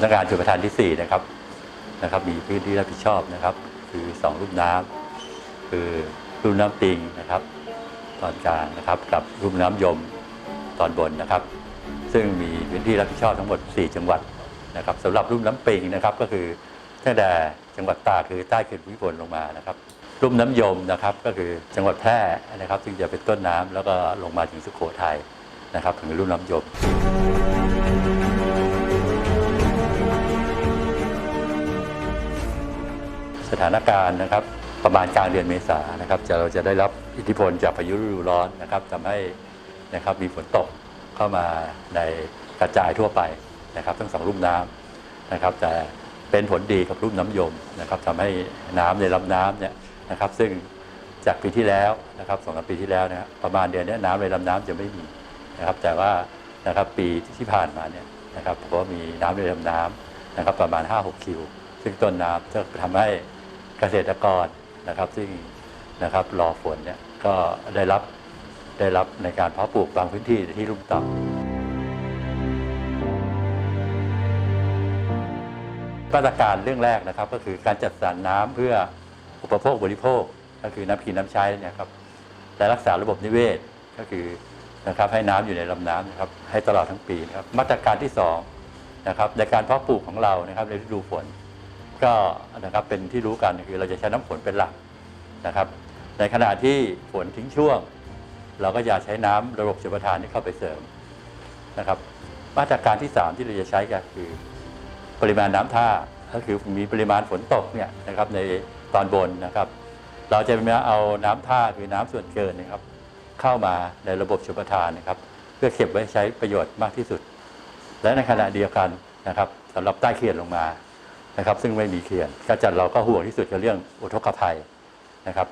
ำนักงานชลประทานที่ 4 นะครับนะครับ มีพื้นที่รับผิดชอบนะครับ คือ2รุ่มน้ำคือรุ่มน้ำปิงนะครับ ตอนกลางนะครับกับรุ่มน้ำยมตอนบนนะครับ ซึ่งมีพื้นที่รับผิดชอบทั้งหมด 4 จังหวัดนะครับสำหรับรุ่มน้ำปิงนะครับก็คือตั้งแต่จังหวัดตากคือใต้เขื่อนภูมิพลลงมานะครับรุ่มน้ำยมนะครับก็คือจังหวัดแพร่นะครับ ซึ่งจะเป็นต้นน้ำแล้วก็ลงมาถึงสุโขทัยนะครับ ถึงรุ่มน้ำยม สถานการณ์นะครับ ประมาณกลางเดือนเมษายนะครับจะเราจะได้รับอิทธิพลจากพายุฤดูร้อนนะครับทำให้นะครับมีฝนตกเข้ามาในกระจายทั่วไปนะครับ ทั้งสองรุ่มน้ำนะครับ แต่เป็นผลดีกับรุ่มน้ำยมนะครับทำให้น้ำในลำน้ำเนี่ยนะครับ ซึ่งจากปีที่แล้วนะครับสองสามปีที่แล้วนะประมาณเดือนนี้น้ำในลำน้ำจะไม่มีนะครับ แต่ว่านะครับปีที่ผ่านมาเนี่ยนะครับก็มีน้ำในลำน้ำนะครับประมาณ 5-6 คิว ซึ่งต้นน้ำจะทำให้ เกษตรกรนะครับซึ่งนะครับรอฝนเนี่ยก็ได้รับได้รับในการเพาะปลูกบางพื้นที่ที่ลุ่มต่ำมาตรการเรื่องแรกนะครับ ก็คือการจัดสรรน้ำเพื่ออุปโภคบริโภคก็คือน้ำกินน้ำใช้เนี่ยครับและรักษาระบบนิเวศก็คือนะครับให้น้ำอยู่ในลำน้ำนะครับให้ตลอดทั้งปีนะครับมาตรการที่สองนะครับในการเพาะปลูกของเรานะครับในฤดูฝน ก็นะครับเป็นที่รู้กันคือเราจะใช้น้ำฝนเป็นหลักนะครับ ในขณะที่ฝนทิ้งช่วง เราก็อย่าใช้น้ำระบบชลประทานที่เข้าไปเสริมนะครับ มาตรการที่ 3 ที่เราจะใช้ก็คือปริมาณน้ำท่าก็คือมีปริมาณฝนตกเนี่ยนะครับในตอนบนนะครับ เราจะมาเอาน้ำท่าคือน้ำส่วนเกินนะครับ เข้ามาในระบบชลประทานนะครับ เพื่อเก็บไว้ใช้ประโยชน์มากที่สุด และในขณะเดียวกันนะครับสำหรับใต้เขื่อนลงมา นะครับ ซึ่งไม่มีเขื่อนก็จะเราก็ห่วงที่สุดคือเรื่องอุทกภัยนะครับ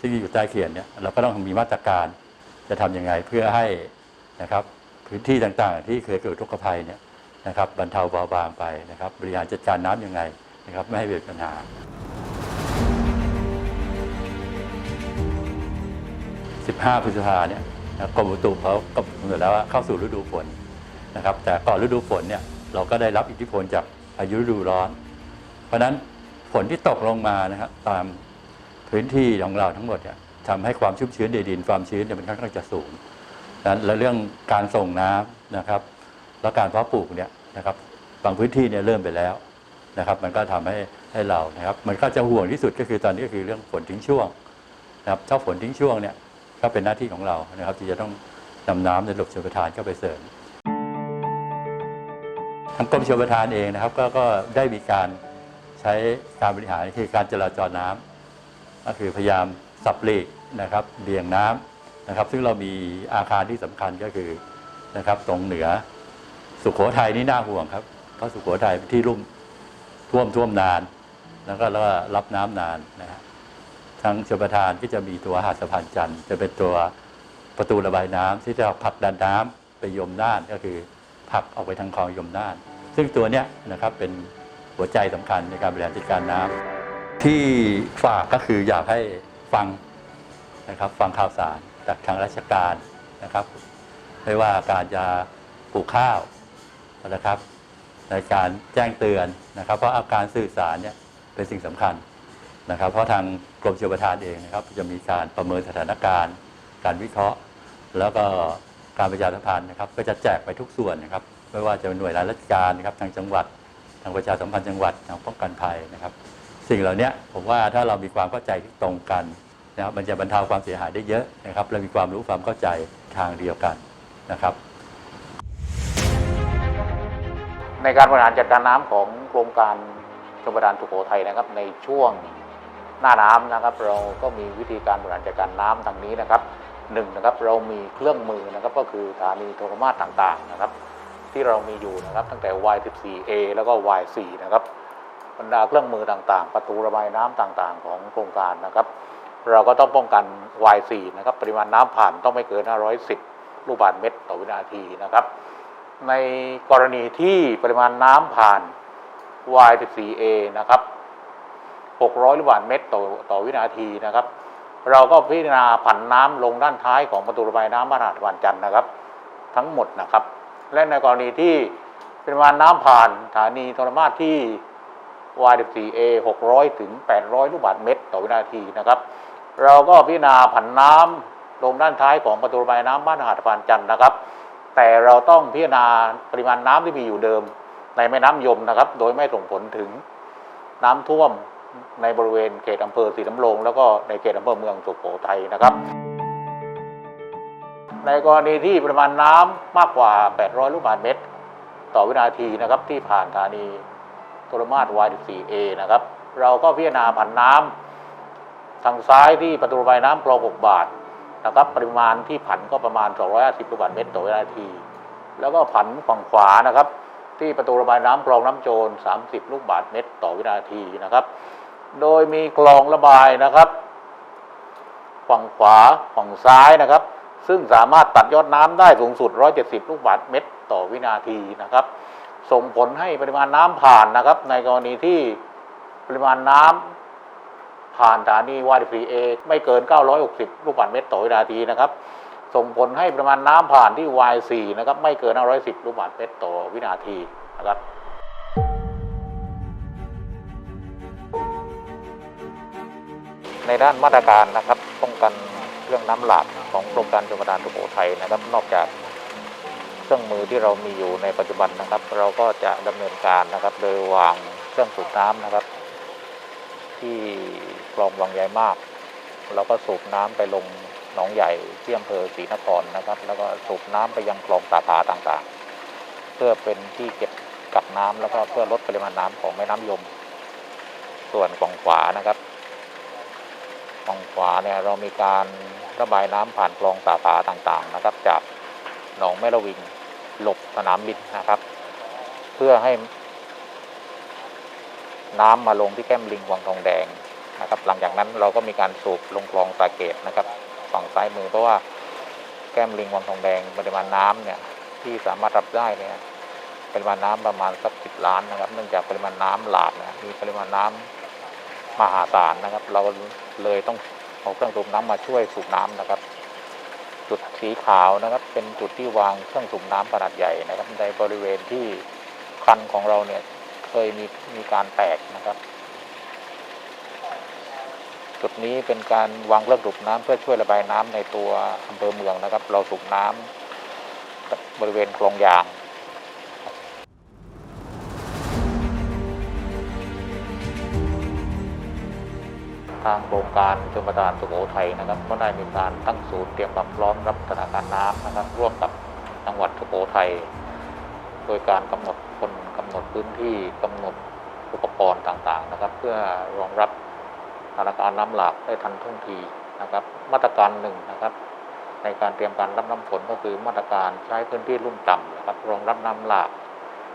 ซึ่งอยู่ใต้เขื่อนเนี่ยเราก็ต้องมีมาตรการจะทำยังไงเพื่อให้นะครับพื้นที่ต่างๆ ที่เคยเกิดอุทกภัยเนี่ยนะครับบรรเทาเบาบางไปนะครับ บริหารจัดการน้ำยังไงนะครับไม่ให้เกิดปัญหา15พฤษภาเนี่ยนะกรมอุตุเขากำหนดแล้วว่าเข้าสู่ฤดูฝนนะครับ แต่ก่อนฤดูฝนเนี่ยเราก็ได้รับอิทธิพลจากพายุฤดูร้อน ราะฉะนั้นฝนที่ตกลงมานะครับตามพื้นที่ของเราทั้งหมดเนี่ยทำให้ความชุ่มชื้นในดินความชื้นเนี่ยมันค่อนข้างจะสูงนั้นและเรื่องการส่งน้ำนะครับ และการเพาะปลูกเนี่ยนะครับบางพื้นที่เนี่ยเริ่มไปแล้วนะครับ มันก็ทำให้ให้เรานะครับ มันก็จะห่วงที่สุดก็คือตอนนี้ก็คือเรื่องฝนทิ้งช่วงนะครับถ้าฝนทิ้งช่วงเนี่ยก็เป็นหน้าที่ของเรานะครับ ที่จะต้องนำน้ำในระบบชลประทานเข้าไปเสริมทางกรมชลประทานเองนะครับ ก็ก็ได้มีการ ใช้การบริหารคือการจราจรน้ำก็คือพยายามสับหลีกนะครับเบี่ยงน้ำนะครับ ซึ่งเรามีอาคารที่สำคัญก็คือนะครับ ตรงเหนือสุโขทัยนี่น่าห่วงครับเพราะสุโขทัยเป็นที่รุ่มท่วมท่วมนาน แล้วก็แล้วก็รับน้ำนานนะฮะทางชลประทานก็จะมีตัวหาดสะพานจันทร์จะเป็นตัวประตูระบายน้ำที่จะผลักดันน้ำไปยมน่านก็คือผลักออกไปทางคลองยมน่าน ซึ่งตัวเนี้ยนะครับเป็น หัวใจสำคัญในการบริหารจัดการน้ำที่ฝากก็คืออยากให้ฟังนะครับฟังข่าวสารจากทางราชการนะครับ ไม่ว่าการจะปลูกข้าวนะครับ ในการแจ้งเตือนนะครับ เพราะอาการสื่อสารเนี่ยเป็นสิ่งสำคัญนะครับ เพราะทางกรมชลประทานเองนะครับ จะมีการประเมินสถานการณ์ การวิเคราะห์ แล้วก็การประชาสัมพันธ์นะครับ ก็จะแจกไปทุกส่วนนะครับ ไม่ว่าจะเป็นหน่วยราชการนะครับทางจังหวัด ทางประชาสัมพันธ์จังหวัดทางป้องกันภัยนะครับ สิ่งเหล่านี้ผมว่าถ้าเรามีความเข้าใจที่ตรงกันนะครับมันจะบรรเทาความเสียหายได้เยอะนะครับเรามีความรู้ความเข้าใจทางเดียวกันนะครับในการบริหารจัดการน้ำของโครงการชลประทานสุโขทัยนะครับ ในช่วงหน้าน้ำนะครับ เราก็มีวิธีการบริหารจัดการน้ำดังนี้นะครับหนึ่งนะครับเรามีเครื่องมือนะครับก็คือสถานีโทรมาตรต่างๆนะครับ ที่เรามีอยู่นะครับ ตั้งแต่ Y14A แล้วก็ Y4 นะครับบรรดาเครื่องมือต่างๆ ประตูระบายน้ำต่างๆ ของโครงการนะครับ เราก็ต้องป้องกัน Y4 นะครับปริมาณน้ำผ่านต้องไม่เกิน 510 ลูกบาศก์เมตรต่อวินาทีนะครับ ในกรณีที่ปริมาณน้ำผ่าน Y14A นะครับ 600 ลูกบาศก์เมตรต่อต่อวินาทีนะครับเราก็พิจารณาผันน้ำลงด้านท้ายของประตูระบายน้ำมหาดวันจันทร์นะครับ ทั้งหมดนะครับ และในกรณีที่เปริมาณน้ำผ่านสถานีโทรมาสที่ Y14A 600 ถึง 800 ลูกบาศก์เมตรต่อวินาทีนะครับ เราก็พิจารณาผันน้ำลงด้านท้ายของประตูระบายน้ำบ้านหาดพานจันทร์นะครับ แต่เราต้องพิจารณาปริมาณน้ำที่มีอยู่เดิม ในแม่น้ำยมนะครับ โดยไม่ส่งผลถึงน้ำท่วมในบริเวณเขตอำเภอศรีน้ำโรงแล้วก็ในเขตอำเภอเมืองสุโขทัยนะครับ ในกรณีที่ปริมาณน้ำมากกว่า 800 ลูกบาศก์เมตร ต่อวินาทีนะครับที่ผ่านสถานีโทรมาส Y14A นะครับ เราก็พิจารณาผันน้ำทางซ้ายที่ประตูระบายน้ำคลอง6บาทนะครับปริมาณที่ผันก็ประมาณ 250 ลูกบาศก์เมตร ต่อวินาที แล้วก็ผันฝั่งขวานะครับ ที่ประตูระบายน้ำคลองน้ำโจร 30 ลูกบาศก์เมตร ต่อวินาทีนะครับ โดยมีคลองระบายนะครับ ฝั่งขวาฝั่งซ้ายนะครับ ซึ่งสามารถตัดยอดน้ำได้สูงสุด 170 ลูกบาศก์เมตรต่อวินาทีนะครับ ส่งผลให้ปริมาณน้ำผ่านนะครับ ในกรณีที่ปริมาณน้ำผ่านสถานีวาดิฟรีเอไม่เกิน 960 ลูกบาศก์เมตรต่อวินาทีนะครับ ส่งผลให้ปริมาณน้ำผ่านที่ Y4 นะครับไม่เกิน 510 ลูกบาศก์เมตรต่อวินาทีนะครับในด้านมาตรการนะครับป้องกัน รื่องน้ำหลากของโครงการชลประทานสุโขทัยนะครับ นอกจากเครื่องมือที่เรามีอยู่ในปัจจุบันนะครับ เราก็จะดำเนินการนะครับ โดยวางเครื่องสูบน้ำนะครับ ที่คลองวังใหญ่มากเราก็สูบน้ำไปลงหนองใหญ่ที่อำเภอศรีนครนะครับ แล้วก็สูบน้ำไปยังคลองสาขาต่างๆ เพื่อเป็นที่เก็บกักน้ำแล้วก็เพื่อลดปริมาณน้ำของแม่น้ำยม ส่วนฝั่งขวานะครับ ฝั่งขวาเนี่ยเรามีการระบายน้ำผ่านคลองสาขาต่างๆนะครับ จากหนองแม่ระวิงหลบสนามบินนะครับ เพื่อให้ น้ำมาลงที่แก้มลิงวังทองแดงนะครับ หลังจากนั้นเราก็มีการสูบลงคลองสาเกตนะครับ ฝั่งซ้ายมือเพราะว่าแก้มลิงวังทองแดงปริมาณน้ำเนี่ยที่สามารถรับได้เนี่ยปริมาณน้ำประมาณสักสิบล้านนะครับ เนื่องจากปริมาณน้ำหลากนะมีปริมาณน้ำมหาศาลนะครับ เรา เลยต้องเอาเครื่องสูบน้ำมาช่วยสูบน้ำนะครับ จุดสีขาวนะครับ เป็นจุดที่วางเครื่องสูบน้ำขนาดใหญ่นะครับ ในบริเวณที่คันของเราเนี่ยเคยมีมีการแตกนะครับ จุดนี้เป็นการวางเครื่องสูบน้ำเพื่อช่วยระบายน้ำในตัวอำเภอเมืองนะครับ เราสูบน้ำบริเวณคลองยาง ทางโครงการชลประทานสุโขทัยนะครับก็ได้มีการตั้งศูนย์เตรียมความพร้อมรับสถานการณ์น้ำนะครับ ร่วมกับจังหวัดสุโขทัยโดยการกำหนดคนกำหนดพื้นที่กำหนดอุปกรณ์ต่างๆนะครับ เพื่อรองรับสถานการณ์น้ำหลากได้ทันท่วงทีนะครับ มาตรการหนึ่งนะครับ ในการเตรียมการรับน้ำฝนก็คือมาตรการใช้พื้นที่ลุ่มต่ำนะครับรองรับน้ำหลาก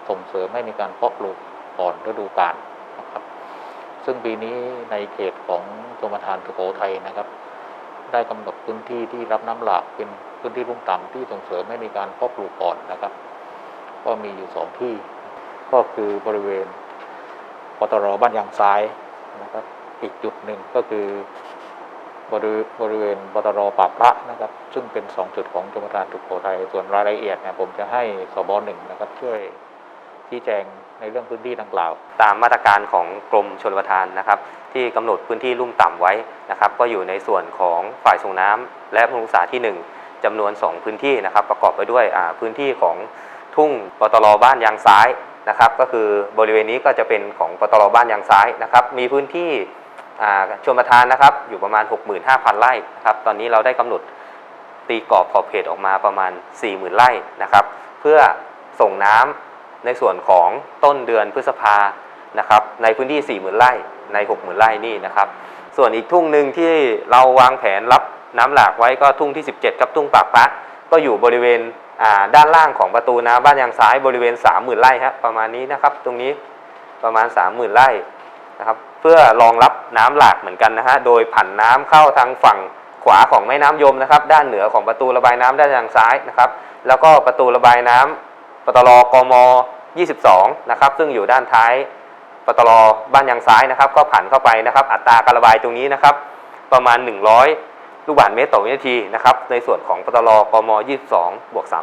ส่งเสริมให้มีการเพาะปลูกก่อนฤดูกาล ซึ่งปีนี้ในเขตของชมทานสุโขทัยนะครับ ได้กำหนดพื้นที่ที่รับน้ำหลากเป็นพื้นที่ลุ่มต่ำที่ส่งเสริมให้มีการเพาะปลูกก่อนนะครับ ก็มีอยู่สองที่ ก็คือบริเวณปตรบ้านยางซ้ายนะครับ อีกจุดหนึ่งก็คือบริบริเวณปตรปากพระนะครับ ซึ่งเป็นสองจุดของชมทานสุโขทัยส่วนรายละเอียดเนี่ยผมจะให้สบหนึ่งนะครับ ช่วย ชี้แจงในเรื่องพื้นที่ดังกล่าว ตามมาตรการของกรมชลประทานนะครับ ที่กำหนดพื้นที่ลุ่มต่ำไว้นะครับ ก็อยู่ในส่วนของฝ่ายส่งน้ำและบำรุงษาที่ 1จำนวน 2 พื้นที่นะครับ ประกอบไปด้วยพื้นที่ของทุ่งปตลบ้านยางซ้ายนะครับก็คือบริเวณนี้ก็จะเป็นของปตลบ้านยางซ้ายนะครับ มีพื้นที่ชลประทานนะครับ อยู่ประมาณ 65,000 ไร่นะครับ ตอนนี้เราได้กำหนดตีกรอบขอบเขตออกมาประมาณ 40,000 ไร่นะครับ เพื่อส่งน้ำ ในส่วนของต้นเดือนพฤษภานะครับในพื้นที่ 40,000 ไร่ใน 60,000 ไร่นี่นะครับ ส่วนอีกทุ่งหนึ่งที่เราวางแผนรับน้ำหลากไว้ก็ทุ่งที่ 17กับทุ่งปากพระก็อยู่บริเวณด้านล่างของประตูน้ำบ้านยางซ้ายบริเวณ 30,000 ไร่ครับประมาณนี้นะครับ ตรงนี้ประมาณ 30,000 ไร่นะครับเพื่อรองรับน้ำหลากเหมือนกันนะฮะโดยผันน้ำเข้าทางฝั่งขวาของแม่น้ำยมนะครับ ด้านเหนือของประตูระบายน้ำด้านยางซ้ายนะครับ แล้วก็ประตูระบายน้ำป ตรกม 22 นะครับ ซึ่งอยู่ด้านท้ายปตลบ้านยางซ้ายนะครับ ก็ผ่านเข้าไปนะครับ อัตราการระบายตรงนี้นะครับ ประมาณ 100 ลูกบาศก์เมตรต่อวินาทีนะครับ ในส่วนของปตลกม 22 บวก 300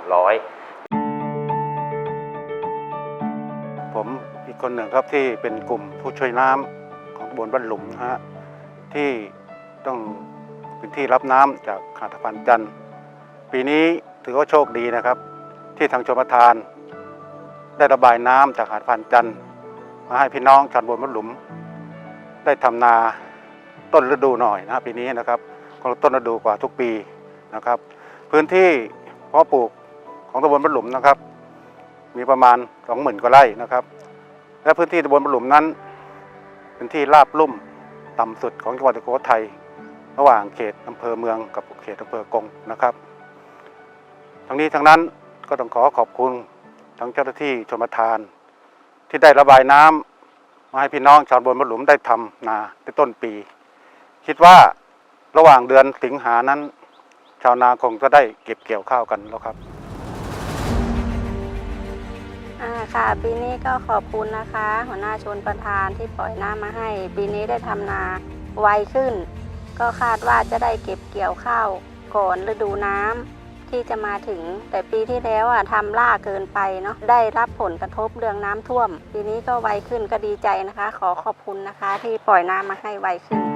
ผมอีกคนหนึ่งครับที่เป็นกลุ่มผู้ช่วยน้ำของบลบ้านหลุมนะฮะที่ต้องเป็นที่รับน้ำจากหาดตะพันจันทร์ปีนี้ถือว่าโชคดีนะครับ ที่ทางชมประทาน ได้ระบายน้ำจากหาดพันจันทร์มาให้พี่น้องชาวตำบลบ้านหลุม ได้ทำนาต้นฤดูหน่อยนะปีนี้นะครับของต้นฤดูกว่าทุกปีนะครับ พื้นที่เพาะปลูกของตำบลบ้านหลุมนะครับ มีประมาณ20,000กว่าไร่นะครับ และพื้นที่ตำบลบ้านหลุมนั้น เป็นที่ราบลุ่มต่ำสุดของจังหวัดสุโขทัยระหว่างเขตอำเภอเมืองกับเขตอำเภอกงนะครับ ทั้งนี้ทั้งนั้นก็ต้องขอขอบคุณ ทั้งเจ้าหน้าที่ชมทาน ที่ได้ระบายน้ำมาให้พี่น้องชาวบลบ้านหลุมได้ทำนาในต้นปี คิดว่าระหว่างเดือนสิงหานั้น ชาวนาคงจะได้เก็บเกี่ยวข้าวกันแล้วครับอ่าค่ะปีนี้ก็ขอบคุณนะคะ หัวหน้าชนประธานที่ปล่อยน้ำมาให้ ปีนี้ได้ทำนาไวขึ้น ก็คาดว่าจะได้เก็บเกี่ยวข้าวก่อนฤดูน้ำ ที่จะมาถึง แต่ปีที่แล้วอะทำล่าเกินไปเนาะได้รับผลกระทบเรื่องน้ำท่วม ปีนี้ก็ไวขึ้นก็ดีใจนะคะ ขอขอบคุณนะคะ ที่ปล่อยน้ำมาให้ไวขึ้น